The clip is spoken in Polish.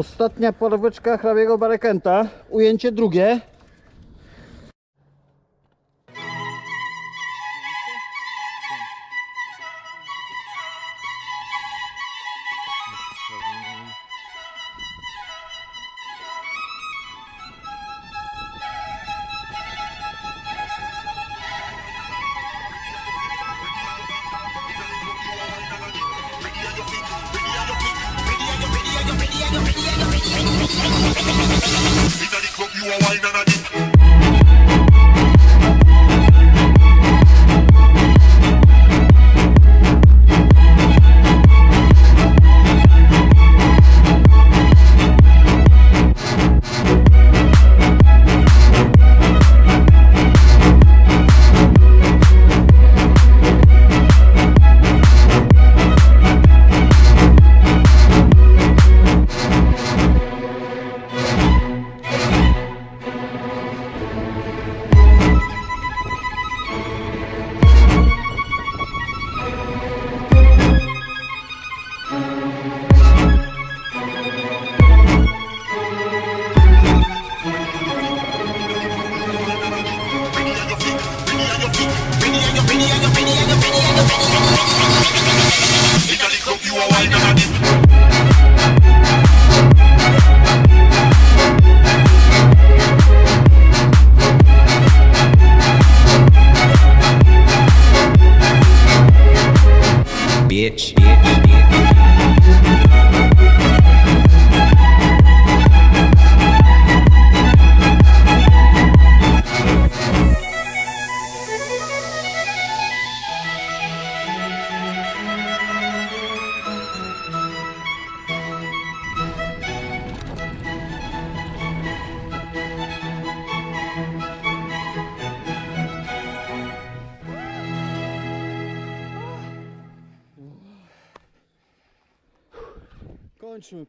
Ostatnia porweczka hrabiego barekenta. Ujęcie drugie. 左呼吸はワイナナに bitch, bitch, Kończmy.